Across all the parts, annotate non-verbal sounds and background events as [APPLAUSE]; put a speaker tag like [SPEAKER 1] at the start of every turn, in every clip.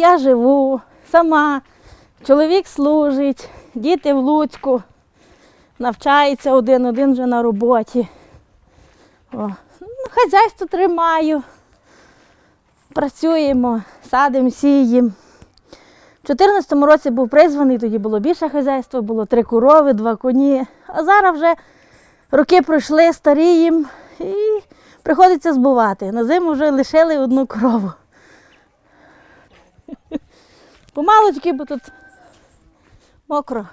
[SPEAKER 1] Я живу сама. Чоловік служить, діти в Луцьку, навчається один, один вже на роботі. О. Ну, хазяйство тримаю. Працюємо, садимо, сіємо. У 2014 році був призваний, тоді було більше хазяйства, було три корови, два коні. А зараз вже роки пройшли, старіємо і приходиться збувати. На зиму вже лишили одну корову. Помалочки, бо тут мокро.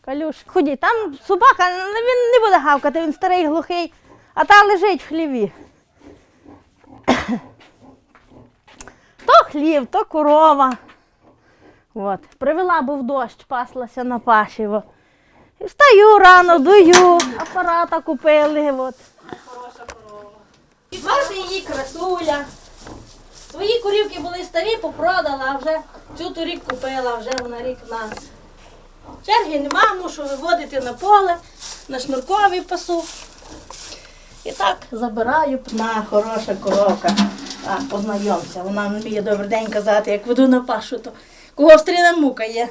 [SPEAKER 1] Калюш. Ходіть, там собака, він не буде гавкати, він старий глухий, а та лежить в хліві. [COUGHS] То хлів, то корова. От. Привела, був дощ, паслася на пашіво. Встаю рано, дую, апарата купили. От. І звати її красуля. Свої корівки були старі, попродала, а вже цю торік купила, вже вона рік в нас. Черги нема, мушу виводити на поле, на шнуркові пасу. І так забираю на хороша коровка. А, познайомся. Вона вміє добрий день казати, як веду на пашу, то кого встріне мукає.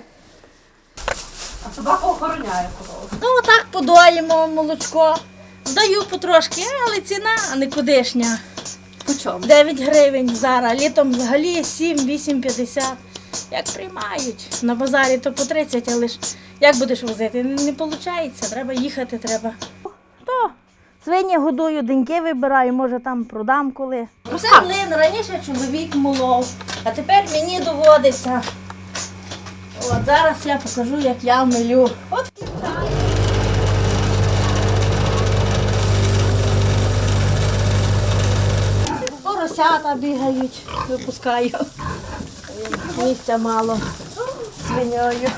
[SPEAKER 2] А собака охороняє корову.
[SPEAKER 1] Ну, отак подоїмо молочко. Даю потрошки, але ціна а не кудишня.
[SPEAKER 2] По
[SPEAKER 1] 9 гривень зараз, літом взагалі 7, 8, 50. Як приймають. На базарі то по 30, але ж як будеш возити? Не виходить, треба їхати, треба. То свині годую, деньки вибираю, може там продам коли. Це млин, раніше чоловік молов, а тепер мені доводиться. От зараз я покажу, як я милю. От поросята бігають, випускаю. Місця мало свиньою.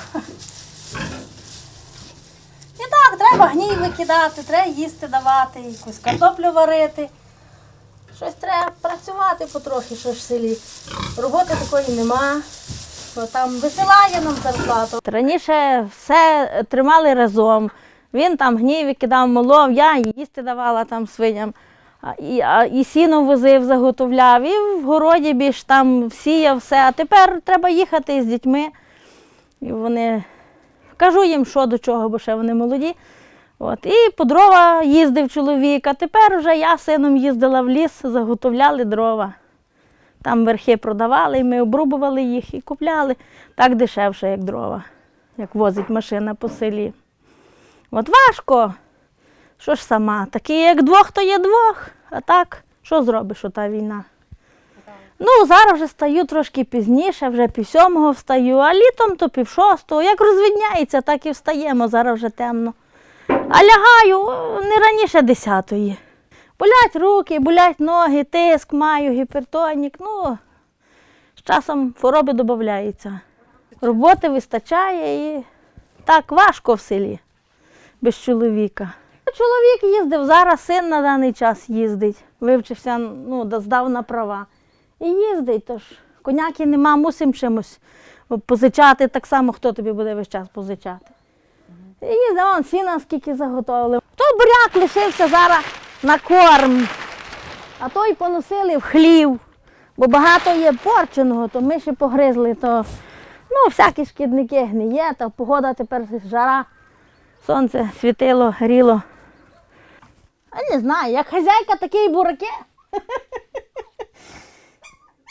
[SPEAKER 1] І так, треба гній викидати, треба їсти давати, якусь картоплю варити. Щось треба працювати потрохи, що в селі. Роботи такої нема. Бо там висилає нам зарплату. Раніше все тримали разом. Він там гній викидав молов, я їсти давала там свиням. І, а, і сіно возив, заготовляв, і в городі більш там сіяв все. А тепер треба їхати з дітьми. І вони кажу їм, що до чого, бо ще вони молоді. От. І по дрова їздив чоловік, а тепер вже я сином їздила в ліс, заготовляли дрова. Там верхи продавали, і ми обрубували їх і купляли так дешевше, як дрова, як возить машина по селі. От важко. Що ж сама? Такі як двох, то є двох. А так, що зробиш ота війна? Ну, зараз вже стаю трошки пізніше, вже пів сьомого встаю, а літом то пів шостого. Як розвідняється, так і встаємо, зараз вже темно. А лягаю не раніше десятої. Болять руки, болять ноги, тиск маю, гіпертонік. Ну, з часом хвороби додаються. Роботи вистачає і так важко в селі без чоловіка. Чоловік їздив, зараз син на даний час їздить. Вивчився, ну, здав на права. І їздить, тож коняки нема, мусимо чимось позичати. Так само, хто тобі буде весь час позичати. І їздив, он сіна скільки заготовили. То буряк лишився зараз на корм, а той поносили в хлів, бо багато є порченого, то миші погризли, то ну, всякі шкідники гниє, та погода тепер жара. Сонце світило, гріло. А не знаю, як хазяйка такі бураки.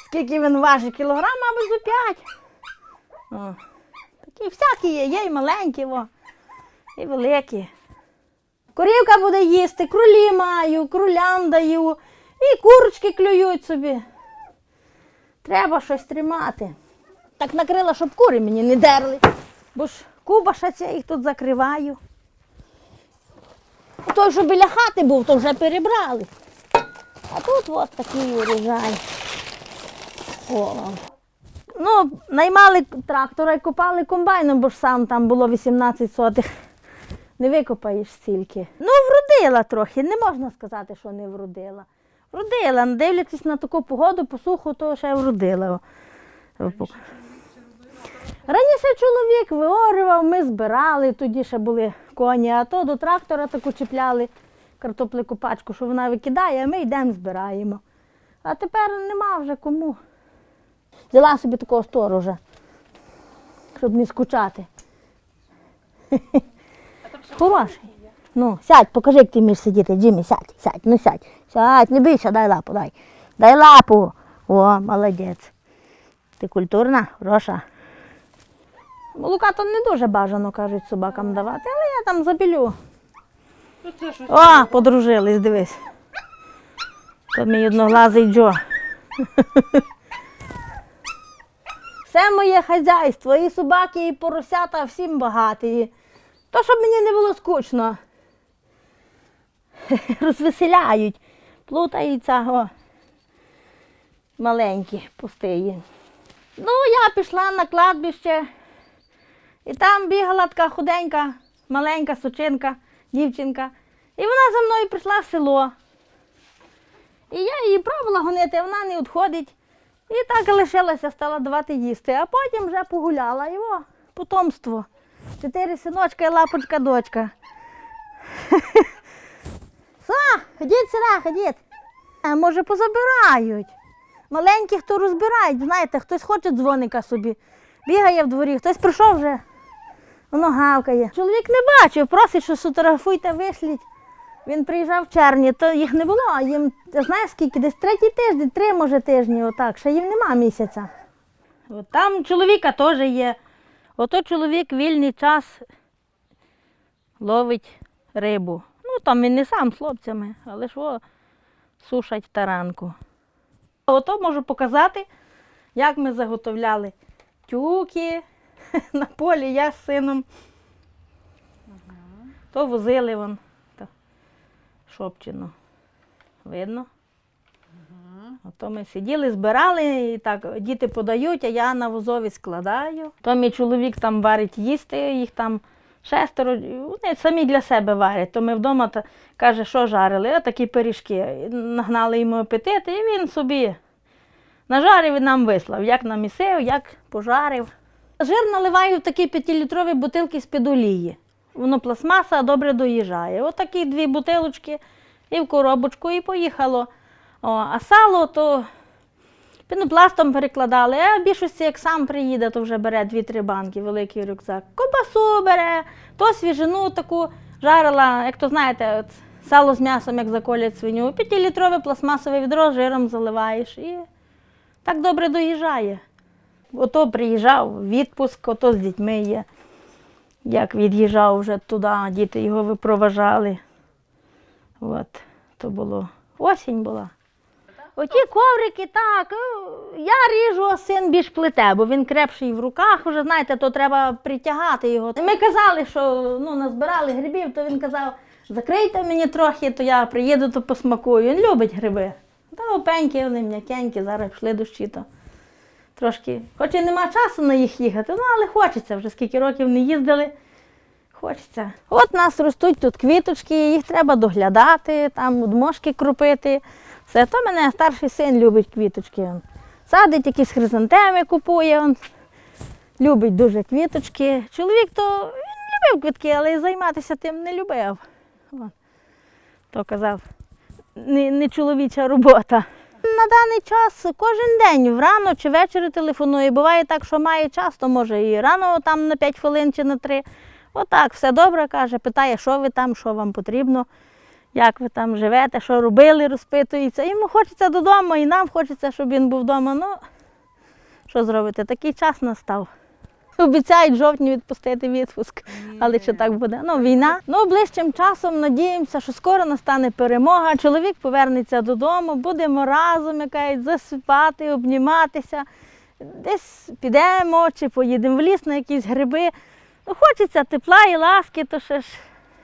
[SPEAKER 1] Скільки він важить? Кілограм, мабуть, за п'ять. Такі всякі є, є і маленькі, во, і великі. Корівка буде їсти, кролі маю, кролям даю, і курочки клюють собі. Треба щось тримати. Так накрила, щоб кури мені не дерли. Бо ж кубаша я їх тут закриваю. Той, що біля хати був, то вже перебрали. А тут от такий урожай. О. Ну, наймали трактора і копали комбайном, бо ж сам там було 18 сотих. Не викопаєш стільки. Ну, вродила трохи, не можна сказати, що не вродила. Вродила, дивлячись на таку погоду, посуху, то ще вродила. Раніше чоловік виорював, ми збирали, тоді ще були коні, а то до трактора таку чіпляли картоплеку пачку, що вона викидає, а ми йдемо збираємо. А тепер нема вже кому. Взяла собі такого сторожа, щоб не скучати. Хороший. Ну, сядь, покажи, як ти вмієш сидіти. Джиммі, сядь, сядь, ну сядь. Сядь, не бійся, дай лапу, дай. Дай лапу. О, молодець. Ти культурна, хороша. Молока то не дуже бажано, кажуть, собакам давати, але я там забілю. О, подружились, дивись. То мій одноглазий Джо. Все моє хазяйство, і собаки, і поросята, всім багаті. То, щоб мені не було скучно. Розвеселяють, плутаються, о. Маленькі, пустиї. Ну, я пішла на кладбище, і там бігала така худенька, маленька сучинка, дівчинка. І вона за мною прийшла в село. І я її пробувала гонити, вона не відходить. І так лишилася, стала давати їсти. А потім вже погуляла його потомство. Чотири синочка і лапочка дочка. [LAUGHS] Са, ходіть сюди, ходіть. Може позабирають. Маленьких то розбирають, знаєте, хтось хоче дзвоника собі. Бігає в дворі, хтось прийшов вже, воно гавкає. Чоловік не бачив, просить, що сфотографуйте, вишліть. Він приїжджав в червні, то їх не було, а їм, знаєш скільки, десь третій тиждень, три може тижні, отак, ще їм нема місяця. От там чоловіка теж є. Ото чоловік вільний час ловить рибу. Ну там він не сам з хлопцями, але ж о, сушать таранку. Ото можу показати, як ми заготовляли тюки [LAUGHS] на полі, я з сином. То возили вон. То, шопчину. Видно? Ото ми сиділи, збирали, і так діти подають, а я на возові складаю. То мій чоловік там варить їсти, їх там шестеро, вони самі для себе варять. То ми вдома та, каже, що жарили, а такі пиріжки. Нагнали йому апетит, і він собі нажарив і нам вислав, як намісив, як пожарив. Жир наливаю в такі п'ятилітрові бутилки з-під олії. Воно пластмаса добре доїжджає. Отакі дві бутилочки і в коробочку, і поїхало. О, а сало то пінопластом перекладали, а в більшості, як сам приїде, то вже бере дві-три банки, великий рюкзак. Кобасу бере, то свіжину таку жарила, як то знаєте, от сало з м'ясом, як заколять свиню. П'ятилітрове пластмасове відро жиром заливаєш і так добре доїжджає. Ото приїжджав відпуск, ото з дітьми є. Як від'їжджав вже туди, діти його випроважали. От, то було. Осінь була. Оті коврики, так. е, Я ріжу, а син більш плете, бо він крепший в руках, вже знаєте, то треба притягати його. Ми казали, що ну, назбирали грибів, то він казав, закрийте мені трохи, то я приїду, то посмакую. Він любить гриби. Та опенькі, вони м'якенькі, зараз пішли дощі, то трошки. Хоч і нема часу на їх їхати, ну але хочеться, вже скільки років не їздили. Хочеться. От у нас ростуть тут квіточки, їх треба доглядати, там одмошки крупити. Все, то мене старший син любить квіточки. Він Садить якісь хризантеми, купує. Він любить дуже квіточки. Чоловік то він любив квітки, але займатися тим не любив. То казав, не, не чоловіча робота. На даний час кожен день врано чи ввечері телефонує. Буває так, що має час, то може і рано там на 5 хвилин чи на 3. Отак, все добре, каже, питає, що ви там, що вам потрібно, як ви там живете, що робили, розпитується. Йому хочеться додому, і нам хочеться, щоб він був вдома. Ну, що зробити? Такий час настав. Обіцяють жовтні відпустити відпуск, але чи так буде? Ну, війна. Ну, ближчим часом надіємося, що скоро настане перемога. Чоловік повернеться додому, будемо разом якась засипати, обніматися. Десь підемо чи поїдемо в ліс на якісь гриби. Ну, хочеться тепла і ласки, то ще ж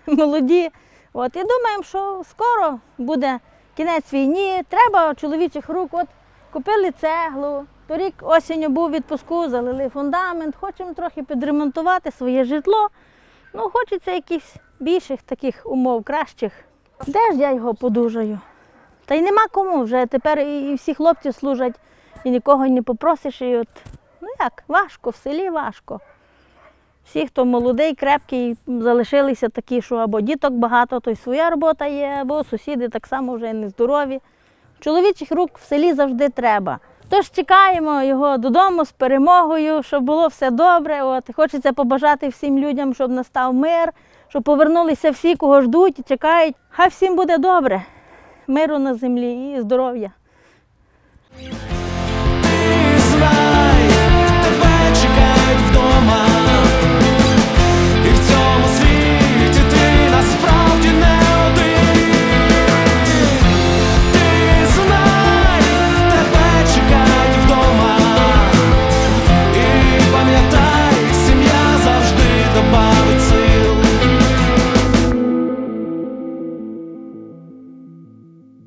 [SPEAKER 1] молоді. От, і думаємо, що скоро буде кінець війні, треба чоловічих рук. От купили цеглу. Торік осінню був відпуску, залили фундамент, хочемо трохи підремонтувати своє житло. Ну, хочеться якихось більших таких умов, кращих. Де ж я його подужаю? Та й нема кому вже. Тепер і всі хлопці служать, і нікого не попросиш. І от, ну як, важко, в селі важко. Всі, хто молодий, крепкий, залишилися такі, що або діток багато, то й своя робота є, або сусіди так само вже не здорові. Чоловічих рук в селі завжди треба. Тож чекаємо його додому з перемогою, щоб було все добре. От. Хочеться побажати всім людям, щоб настав мир, щоб повернулися всі, кого ждуть і чекають. Хай всім буде добре. Миру на землі і здоров'я.